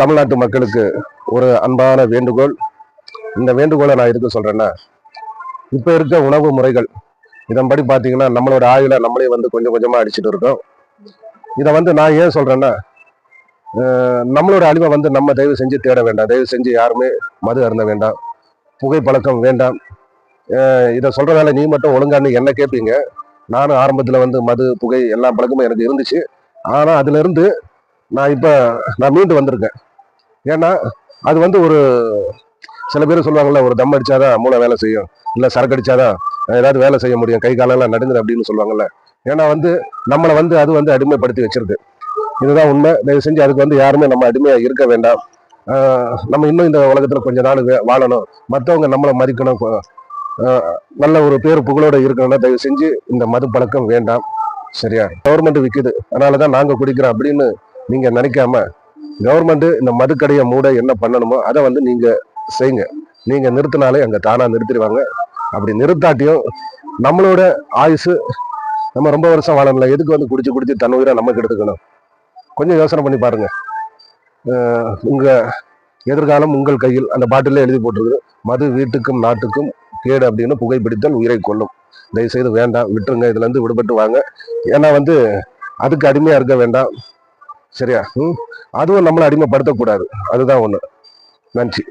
தமிழ்நாட்டு மக்களுக்கு ஒரு அன்பான வேண்டுகோள். இந்த வேண்டுகோளை நான் எதுக்கு சொல்கிறேன்னா இப்போ இருக்க உணவு முறைகள் இதன்படி பார்த்தீங்கன்னா நம்மளோட ஆயுளை நம்மளே வந்து கொஞ்சம் கொஞ்சமாக அடிச்சுட்டு இருக்கோம். இதை வந்து நான் ஏன் சொல்கிறேன்னா நம்மளோட அழிவை வந்து நம்ம தயவு செஞ்சு தேட வேண்டாம். தயவு செஞ்சு யாருமே மது அருந்த வேண்டாம். புகைப்பழக்கம் வேண்டாம். இதை சொல்கிறதால நீ மட்டும் ஒழுங்கான்னு என்ன கேட்பீங்க நானும் ஆரம்பத்தில் வந்து மது புகை எல்லா பழக்கமும் எனக்கு இருந்துச்சு. ஆனால் அதுலேருந்து நான் இப்போ நான் மீண்டு வந்திருக்கேன். ஏன்னா அது வந்து ஒரு சில பேர் சொல்லுவாங்கல்ல ஒரு தம் அடிச்சாதான் மூளை வேலை செய்யும் இல்லை சரக்கு அடிச்சாதான் ஏதாவது வேலை செய்ய முடியும் கை காலெல்லாம் நடுங்குது அப்படின்னு சொல்லுவாங்கல்ல. ஏன்னா வந்து நம்மளை வந்து அது வந்து அடிமைப்படுத்தி வச்சிருக்கு. இதுதான் உண்மை. தயவு செஞ்சு அதுக்கு வந்து யாருமே நம்ம அடிமையாக இருக்க வேண்டாம். நம்ம இன்னும் இந்த உலகத்தில் கொஞ்ச நாள் வே- வாழணும். மற்றவங்க நம்மளை மதிக்கணும். நல்ல ஒரு பேர் புகழோடு இருக்கணும்னா தயவு செஞ்சு இந்த மது பழக்கம் வேண்டாம். சரியா? கவர்மெண்ட் அதனால் தான் நாங்கள் குடிக்கிறோம் அப்படின்னு நீங்கள் நினைக்காம கவர்மெண்ட் இந்த மதுக்கடையை மூட என்ன பண்ணணுமோ அதை வந்து நீங்க செய்யுங்க. நீங்க நிறுத்தினாலே அங்க தானா நிறுத்திடுவாங்க. அப்படி நிறுத்தாட்டியும் நம்மளோட ஆயுசு நம்ம ரொம்ப வருஷம் வாழணும்ல. எதுக்கு வந்து குடிச்சு குடிச்சு தன் உயிரை நமக்கு எடுத்துக்கணும் கொஞ்சம் யோசனை பண்ணி பாருங்க. உங்கள் உங்க எதிர்காலம் உங்கள் கையில் அந்த பாட்டிலே எழுதி போட்டிருக்கு மது வீட்டுக்கும் நாட்டுக்கும் கேடு அப்படின்னு புகைப்பிடித்தல் உயிரை கொள்ளும் தயவு செய்து வேண்டாம் விட்டுருங்க. இதுலேருந்து விடுபட்டு வாங்க. ஏன்னா வந்து அதுக்கு அடிமையாக இருக்க வேண்டாம். சரியா? ம். அதுவும் நம்மளை அடிமைப்படுத்தக்கூடாது. அதுதான் ஒன்று நன்றி.